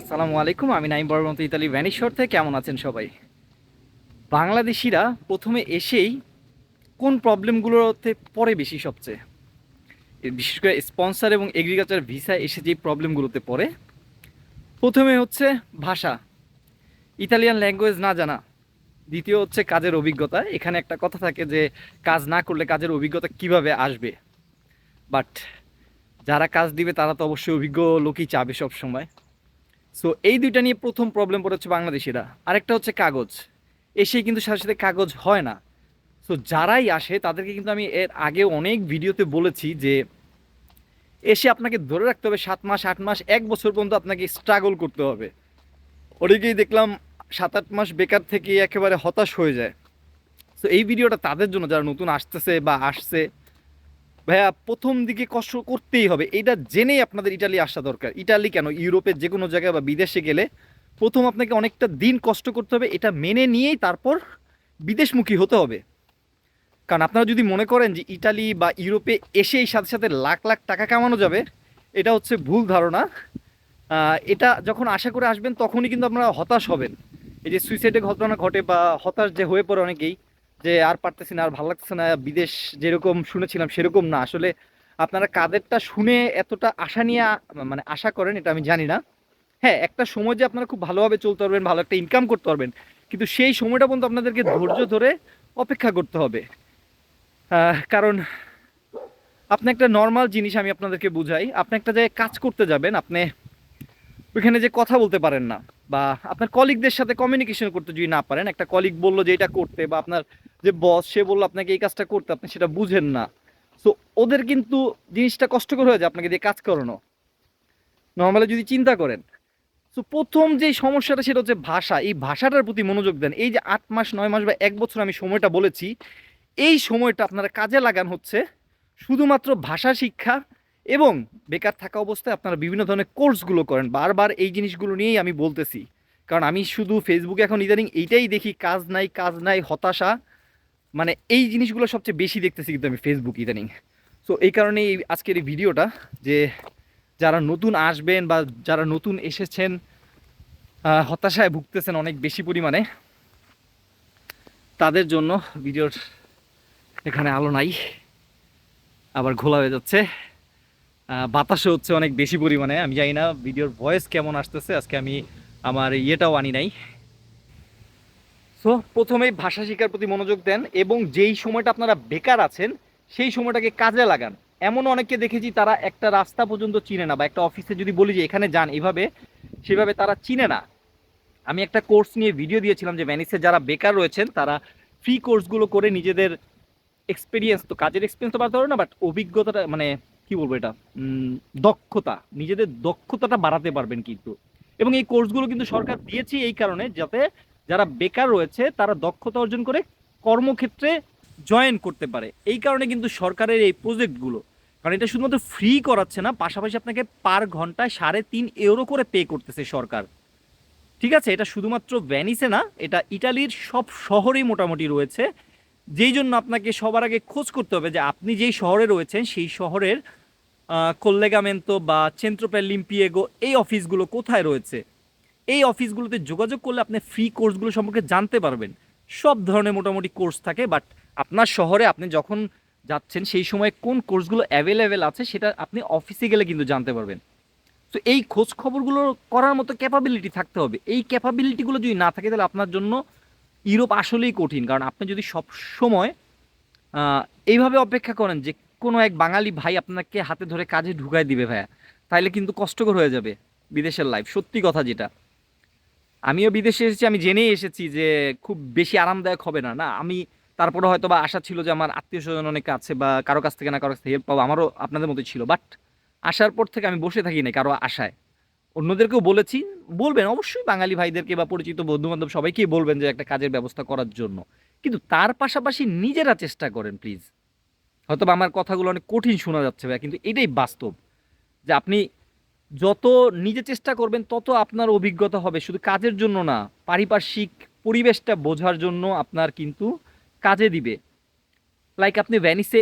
আসসালামু আলাইকুম, আমি নাইম বর্মন্ত ইতালি ভ্যানিশর থেকে। কেমন আছেন সবাই? বাংলাদেশিরা প্রথমে এসেই কোন প্রবলেমগুলোতে পড়ে বেশি সবচেয়ে? বিশেষ করে স্পন্সর এবং এগ্রিকালচার ভিসা এসে যে প্রবলেমগুলোতে পড়ে, প্রথমে হচ্ছে ভাষা। ইতালিয়ান ল্যাঙ্গুয়েজ না জানা। দ্বিতীয় হচ্ছে কাজের অভিজ্ঞতা। এখানে একটা কথা থাকে যে, কাজ না করলে কাজের অভিজ্ঞতা কীভাবে আসবে? বাট যারা কাজ দিবে তারা তো অবশ্যই অভিজ্ঞ লোকই চাবে সব সময় সো এই দুইটা নিয়ে প্রথম প্রবলেম পড়ে হচ্ছে বাংলাদেশিরা। আরেকটা হচ্ছে কাগজ। এসেই কিন্তু সাথে সাথে কাগজ হয় না। সো যারাই আসে, তাদেরকে কিন্তু আমি এর আগে অনেক ভিডিওতে বলেছি যে, এসে আপনাকে ধরে রাখতে হবে সাত মাস, আট মাস, এক বছর পর্যন্ত আপনাকে স্ট্রাগল করতে হবে। অনেকেই দেখলাম সাত, আট মাস বেকার থেকে একেবারে হতাশ হয়ে যায়। সো এই ভিডিওটা তাদের জন্য, যারা নতুন আসতেছে বা আসছে ভাইয়া, প্রথম দিকে কষ্ট করতেই হবে। এটা জেনেই আপনাদের ইটালি আসা দরকার। ইটালি কেন? ইউরোপের যে কোনো জায়গায় বা বিদেশে গেলে প্রথম আপনাকে অনেকটা দিন কষ্ট করতে হবে। এটা মেনে নিয়েই তারপর বিদেশমুখী হতে হবে। কারণ আপনারা যদি মনে করেন যে ইটালি বা ইউরোপে এসেই সাথে সাথে লাখ লাখ টাকা কামানো যাবে, এটা হচ্ছে ভুল ধারণা। এটা যখন আশা করে আসবেন, তখনই কিন্তু আপনারা হতাশ হবেন। এই যে সুইসাইডের ঘটনা ঘটে বা হতাশ যে হয়ে পড়ে অনেকেই যে আর পারতেছি না, আর ভালো লাগতেছে না, বিদেশ যেরকম শুনেছিলাম সেরকম না। আসলে আপনারা কাদেরটা শুনে এতটা আশা নিয়ে মানে আশা করেন, এটা আমি জানি না। হ্যাঁ একটা সময় যে আপনারা খুব ভালোভাবে চলতে পারবেন, ভালো একটা ইনকাম করতে পারবেন, কিন্তু সেই সময়টা পর্যন্ত আপনাদেরকে ধৈর্য ধরে অপেক্ষা করতে হবে। কারণ আপনি একটা নর্মাল জিনিস আমি আপনাদেরকে বুঝাই, আপনি একটা জায়গায় কাজ করতে যাবেন, আপনি ওইখানে যে কথা বলতে পারেন না, বা আপনার কলিগদের সাথে কমিউনিকেশন করতে যদি না পারেন, একটা কলিগ বলল যে এটা করতে, বা আপনার যে বস সে বলল, আপনাকে এই কাজটা করতে, আপনি সেটা বুঝেন না। সো ওদের কিন্তু জিনিসটা কষ্টকর হয়ে যায়, আপনাকে দিয়ে কাজ করানো। নর্মালি যদি চিন্তা করেন সো প্রথম যে সমস্যাটা সেটা হচ্ছে ভাষা। এই ভাষাটার প্রতি মনোযোগ দেন। এই যে আট মাস, নয় মাস বা এক বছর আমি সময়টা বলেছি, এই সময়টা আপনারা কাজে লাগান হচ্ছে শুধুমাত্র ভাষা, শিক্ষা এবং বেকার থাকা অবস্থায় আপনারা বিভিন্ন ধরনের কোর্সগুলো করেন। বারবার এই জিনিসগুলো নিয়েই আমি বলতেছি। কারণ আমি শুধু ফেসবুকে এখন ইদানিং এইটাই দেখি, কাজ নাই কাজ নাই, হতাশা। মানে এই জিনিসগুলো সবচেয়ে বেশি দেখতেছি কিন্তু আমি ফেসবুক ইদানিং। সো এই কারণে এই আজকের এই ভিডিওটা যে যারা নতুন আসবেন বা যারা নতুন এসেছেন হতাশায় ভুগতেছেন অনেক বেশি পরিমাণে, তাদের জন্য ভিডিওর এখানে আলো নাই, আবার ঘোলা হয়ে যাচ্ছে। বাতাসও হচ্ছে অনেক বেশি পরিমাণে, আমি জানি না ভিডিওর ভয়েস কেমন আসতেছে, আজকে আমি আমার ইয়েটাও আনি নাই। সো প্রথমেই ভাষা শেখার প্রতি মনোযোগ দেন এবং যেই সময়টা আপনারা বেকার আছেন, সেই সময়টাকে কাজে লাগান। এমন অনেককে দেখেছি তারা একটা রাস্তা পর্যন্ত চিনে না বা একটা অফিসে যদি বলি যে এখানে যান এভাবে সেভাবে তারা চিনে না। আমি একটা কোর্স নিয়ে ভিডিও দিয়েছিলাম যে ভ্যানিসে যারা বেকার রয়েছেন, তারা ফ্রি কোর্সগুলো করে নিজেদের এক্সপিরিয়েন্স তো কাজের এক্সপিরিয়েন্স তো বাড়তে পারবে না বাট অভিজ্ঞতাটা মানে কি বলব এটা? দক্ষতা, নিজেদের দক্ষতাটা বাড়াতে পারবেন কিন্তু। এবং এই কোর্সগুলো কিন্তু সরকার দিয়েছে এই কারণে যাতে যারা বেকার রয়েছে, তারা দক্ষতা অর্জন করে কর্মক্ষেত্রে জয়েন করতে পারে। এই কারণে কিন্তু সরকারের এই প্রজেক্টগুলো কারণ এটা শুধুমাত্র ফ্রি করাচ্ছে না, পাশাপাশি আপনাকে পার ঘন্টায় সাড়ে তিন ইউরো করে পে করতেছে সরকার। ঠিক আছে? এটা শুধুমাত্র ভ্যানিসে না, এটা ইটালির সব শহরেই মোটামুটি রয়েছে। যেই জন্য আপনাকে সবার আগে খোঁজ করতে হবে যে আপনি যেই শহরে রয়েছেন, সেই শহরের কল্লেগামেন্তো বা চেন্ট্রোপেল লিম্পিয়েগো এই অফিসগুলো কোথায় রয়েছে। এই অফিসগুলোতে যোগাযোগ করলে আপনি ফ্রি কোর্সগুলো সম্পর্কে জানতে পারবেন। সব ধরনের মোটামুটি কোর্স থাকে বাট আপনার শহরে আপনি যখন যাচ্ছেন, সেই সময় কোন কোর্সগুলো অ্যাভেলেবেল আছে সেটা আপনি অফিসে গেলে কিন্তু জানতে পারবেন। তো এই খোঁজ খবরগুলো করার মতো ক্যাপাবিলিটি থাকতে হবে। এই ক্যাপাবিলিটিগুলো যদি না থাকে, তাহলে আপনার জন্য ইউরোপ আসলেই কঠিন। কারণ আপনি যদি সব সময় এইভাবে অপেক্ষা করেন যে কোনো এক বাঙালি ভাই আপনাকে হাতে ধরে কাজে ঢুকাই দিবে ভাইয়া তাইলে কিন্তু কষ্টকর হয়ে যাবে বিদেশের লাইফ সত্যি কথা যেটা। আমিও বিদেশে এসেছি, আমি জেনেই এসেছি যে খুব বেশি আরামদায়ক হবে না। না, আমি তারপরে হয়তো বা আশা ছিল যে আমার আত্মীয় স্বজন অনেক আছে বা কারও কাছ থেকে না কারও কাছ থেকে হেল্প পাবো, আমারও আপনাদের মতো ছিল। বাট আসার পর থেকে আমি বসে থাকি না কারও আশায়। অন্যদেরকেও বলেছি, বলবেন, অবশ্যই বাঙালি ভাইদেরকে বা পরিচিত বন্ধু বান্ধব সবাইকেই বলবেন যে একটা কাজের ব্যবস্থা করার জন্য। কিন্তু তার পাশাপাশি নিজেরা চেষ্টা করেন প্লিজ হয়তো আমার কথাগুলো অনেক কঠিন শোনা যাচ্ছে ভাই কিন্তু এটাই বাস্তব যে আপনি যত নিজে চেষ্টা করবেন, তত আপনার অভিজ্ঞতা হবে। শুধু কাজের জন্য না, পারিপার্শ্বিক পরিবেশটা বোঝার জন্য আপনার কিন্তু কাজে দিবে। লাইক আপনি ভ্যানিসে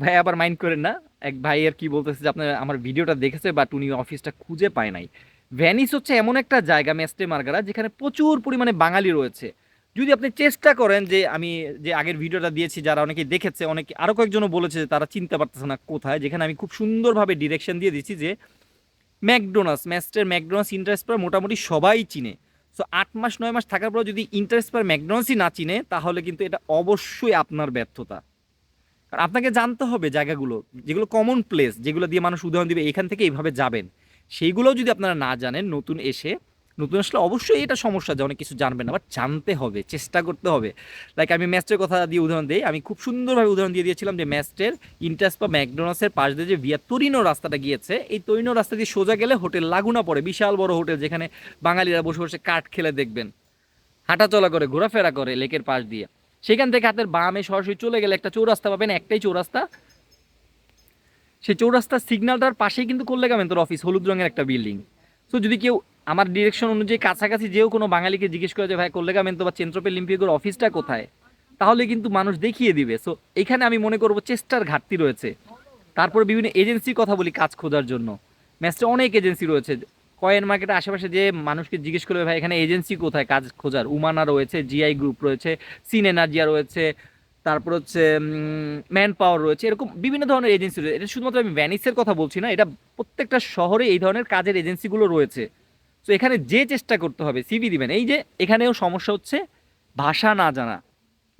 ভাই আবার মাইন্ড করেন না? এক ভাই আর কি বলতেছে যে, আপনার, আমার ভিডিওটা দেখেছে বাট উনি অফিসটা খুঁজে পায় নাই। ভ্যানিস হচ্ছে এমন একটা জায়গা মেস্টে মার্গারা যেখানে প্রচুর পরিমাণে বাঙালি রয়েছে। যদি আপনি চেষ্টা করেন যে, আমি যে আগের ভিডিওটা দিয়েছি, যারা অনেকে দেখেছে, অনেকে আরও কয়েকজনও বলেছে যে, তারা চিনতে পারতেছে না কোথায়, যেখানে আমি খুব সুন্দরভাবে ডিরেকশন দিয়ে দিচ্ছি যে ম্যাকডোনাস ম্যাস্টের ম্যাকডোনাস ইন্টারেস্ট পার মোটামুটি সবাই চিনে। সো আট মাস, নয় মাস থাকার পর যদি ইন্টারেস্ট পার ম্যাকডোনাসই না চিনে, তাহলে কিন্তু এটা অবশ্যই আপনার ব্যর্থতা। কারণ আপনাকে জানতে হবে জায়গাগুলো, যেগুলো কমন প্লেস যেগুলো দিয়ে মানুষ উদাহরণ দিবে, এখান থেকে এইভাবে যাবেন। সেইগুলোও যদি আপনারা না জানেন, নতুন এসে নতুন আসলে অবশ্যই এটা সমস্যা যে অনেক কিছু জানবেন না জানতে হবে, চেষ্টা করতে হবে। লাইক আমি ম্যাস্টের কথা দিয়ে উদাহরণ দিই, আমি খুব সুন্দরভাবে উদাহরণ দিয়ে দিয়েছিলাম যে ম্যাস্টের ইন্টাস বা ম্যাকডোনাসের পাশ দিয়ে যে ভিয়া তরিনো রাস্তাটা গিয়েছে, এই তরিনো রাস্তা দিয়ে সোজা গেলে হোটেল লাগুনা পড়ে, বিশাল বড় হোটেল যেখানে বাঙালিরা বসে বসে কাঠ খেলে দেখবেন। হাঁটাচলা করে, ঘোরাফেরা করে লেকের পাশ দিয়ে। সেখান থেকে হাতের বামে সরাসরি চলে গেলে একটা চৌরাস্তা পাবেন, একটাই চৌরাস্তা। সেই চৌরাস্তার সিগন্যালটার পাশেই কিন্তু কল্যাগামেন্তর অফিস হলুদ রঙের একটা বিল্ডিং সো যদি কেউ আমার ডিরেকশন অনুযায়ী কাছাকাছি যেও কোনো বাঙালিকে জিজ্ঞেস করে যে, ভাই কল্যাগামেন্ত বা চেন্দ্রপে লিম্পিকোর অফিসটা কোথায়? তাহলে কিন্তু মানুষ দেখিয়ে দিবে। সো এখানে আমি মনে করব চেষ্টার ঘাটতি রয়েছে। তারপর বিভিন্ন এজেন্সির কথা বলি কাজ খোঁজার জন্য। ম্যাচটা অনেক এজেন্সি রয়েছে। কয়েন মার্কেটের আশেপাশে যে মানুষকে জিজ্ঞেস করবে, ভাই, এখানে এজেন্সি কোথায়? কাজ খোঁজার। উমানা রয়েছে জিআই গ্রুপ রয়েছে সিন এনার্জিয়া রয়েছে, তারপর হচ্ছে ম্যান পাওয়ার রয়েছে, এরকম বিভিন্ন ধরনের এজেন্সি রয়েছে। এটা শুধুমাত্র আমি ভ্যানিসের কথা বলছি না, এটা প্রত্যেকটা শহরে এই ধরনের কাজের এজেন্সিগুলো রয়েছে। তো এখানে যে চেষ্টা করতে হবে সিভি দিবেন। এই যে, এখানেও সমস্যা হচ্ছে, ভাষা না জানা।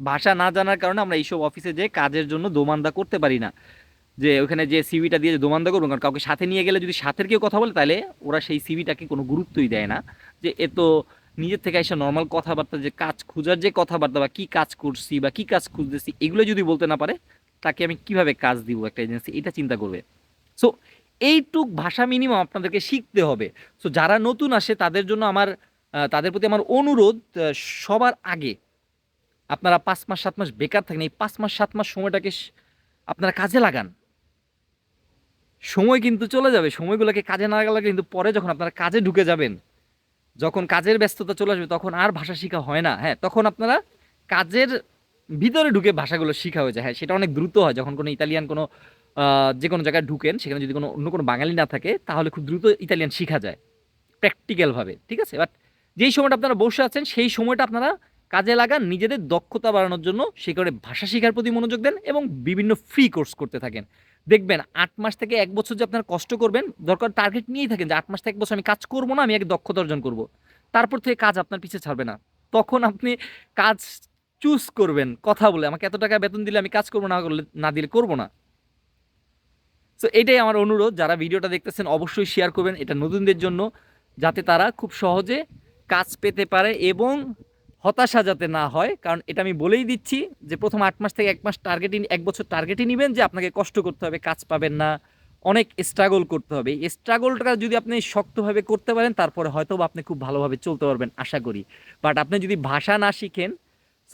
ভাষা না জানার কারণে আমরা এইসব অফিসে যে কাজের জন্য দোমান্দা করতে পারি না। যে, ওখানে যে সিভিটা দিয়ে দোমান্দা করব, কারণ কাউকে সাথে নিয়ে গেলে যদি সাথের কেউ কথা বলে, তাহলে ওরা সেই সিভিটাকে কোনো গুরুত্বই দেয় না। যে, এ তো নিজের থেকে এসে নর্মাল কথাবার্তা, যে কাজ খোঁজার যে কথাবার্তা, বা কী কাজ করছি, বা কী কাজ খুঁজতেছি, এগুলো যদি বলতে না পারে, তাকে আমি কীভাবে কাজ দিব একটা এজেন্সি এটা চিন্তা করবে। সো এইটুক ভাষা মিনিমাম আপনাদেরকে শিখতে হবে। সো যারা নতুন আসে, তাদের জন্য আমার তাদের প্রতি আমার অনুরোধ সবার আগে আপনারা পাঁচ মাস, সাত মাস বেকার থাকেন, এই পাঁচ মাস, সাত মাস সময়টাকে আপনারা কাজে লাগান। সময় কিন্তু চলে যাবে, সময়গুলোকে কাজে না লাগালে কিন্তু পরে যখন আপনারা কাজে ঢুকে যাবেন, যখন কাজের ব্যস্ততা চলে আসবে, তখন আর ভাষা শেখা হয় না। হ্যাঁ তখন আপনারা কাজের ভিতরে ঢুকে ভাষাগুলো শেখা হয়ে যায়। হ্যাঁ সেটা অনেক দ্রুত হয়, যখন কোনো ইতালিয়ান, কোনো যে কোনো জায়গায় ঢুকেন, সেখানে যদি কোনো অন্য কোনো বাঙালি না থাকে, তাহলে খুব দ্রুত ইতালিয়ান শেখা যায়। প্র্যাকটিক্যালভাবে ঠিক আছে? বাট যেই সময়টা আপনারা বসে আছেন, সেই সময়টা আপনারা কাজে লাগান, নিজেদের দক্ষতা বাড়ানোর জন্য করে ভাষা শেখার প্রতি মনোযোগ দেন এবং বিভিন্ন ফ্রি কোর্স করতে থাকেন। দেখবেন, আট মাস থেকে এক বছর যে আপনারা কষ্ট করবেন, দরকার টার্গেট নিয়েই থাকেন যে আট মাস থেকে এক বছর আমি কাজ করব না, আমি এক দক্ষতা অর্জন করব। তারপর থেকে কাজ আপনার পিছে ছাড়বে না। তখন আপনি কাজ চুজ করবেন, কথা বলে। আমাকে এত টাকা বেতন দিলে আমি কাজ করব না করলে না দিলে করব না। সো এটাই আমার অনুরোধ। যারা ভিডিওটা দেখতেছেন, অবশ্যই শেয়ার করবেন। এটা নতুনদের জন্য, যাতে তারা খুব সহজে কাজ পেতে পারে এবং হতাশা যাতে না হয়। কারণ এটা আমি বলেই দিচ্ছি যে, প্রথম আট মাস থেকে এক মাস টার্গেটই এক বছর টার্গেটই নেবেন যে, আপনাকে কষ্ট করতে হবে, কাজ পাবেন না, অনেক স্ট্রাগল করতে হবে। এই স্ট্রাগলটা যদি আপনি শক্তভাবে করতে পারেন, তারপরে হয়তো আপনি খুব ভালোভাবে চলতে পারবেন, আশা করি। বাট আপনি যদি ভাষা না শিখেন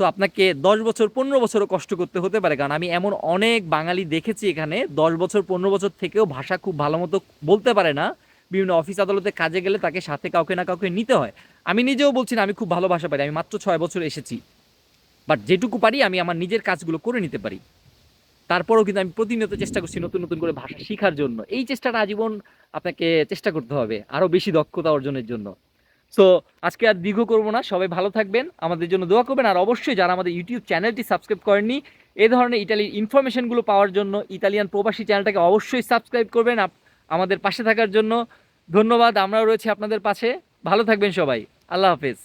সো আপনাকে দশ বছর, পনেরো বছরও কষ্ট করতে হতে পারে। কারণ আমি এমন অনেক বাঙালি দেখেছি এখানে, দশ বছর, পনেরো বছর থেকেও ভাষা খুব ভালো মতো বলতে পারে না। বিভিন্ন অফিস আদালতে কাজে গেলে তাকে সাথে কাউকে না কাউকে নিতে হয়। আমি নিজেও বলছি না, আমি খুব ভালো ভাষা পারি, আমি মাত্র ছয় বছর এসেছি। বাট যেটুকু পারি, আমি আমার নিজের কাজগুলো করে নিতে পারি। তারপরেও কিন্তু আমি প্রতিনিয়ত চেষ্টা করছি নতুন নতুন করে ভাষা শেখার জন্য। এই চেষ্টাটা আজীবন আপনাকে চেষ্টা করতে হবে, আরও বেশি দক্ষতা অর্জনের জন্য। সো আজকে আর দীর্ঘ করব না, সবাই ভালো থাকবেন, আমাদের জন্য দোয়া করবেন, আর অবশ্যই যারা আমাদের ইউটিউব চ্যানেলটি সাবস্ক্রাইব করেননি, এ ধরনের ইটালির ইনফরমেশনগুলো পাওয়ার জন্য ইতালিয়ান প্রবাসী চ্যানেলটাকে অবশ্যই সাবস্ক্রাইব করবেন আমাদের পাশে থাকার জন্য ধন্যবাদ, আমরাও রয়েছি আপনাদের পাশে, ভালো থাকবেন সবাই, আল্লাহ হাফেজ।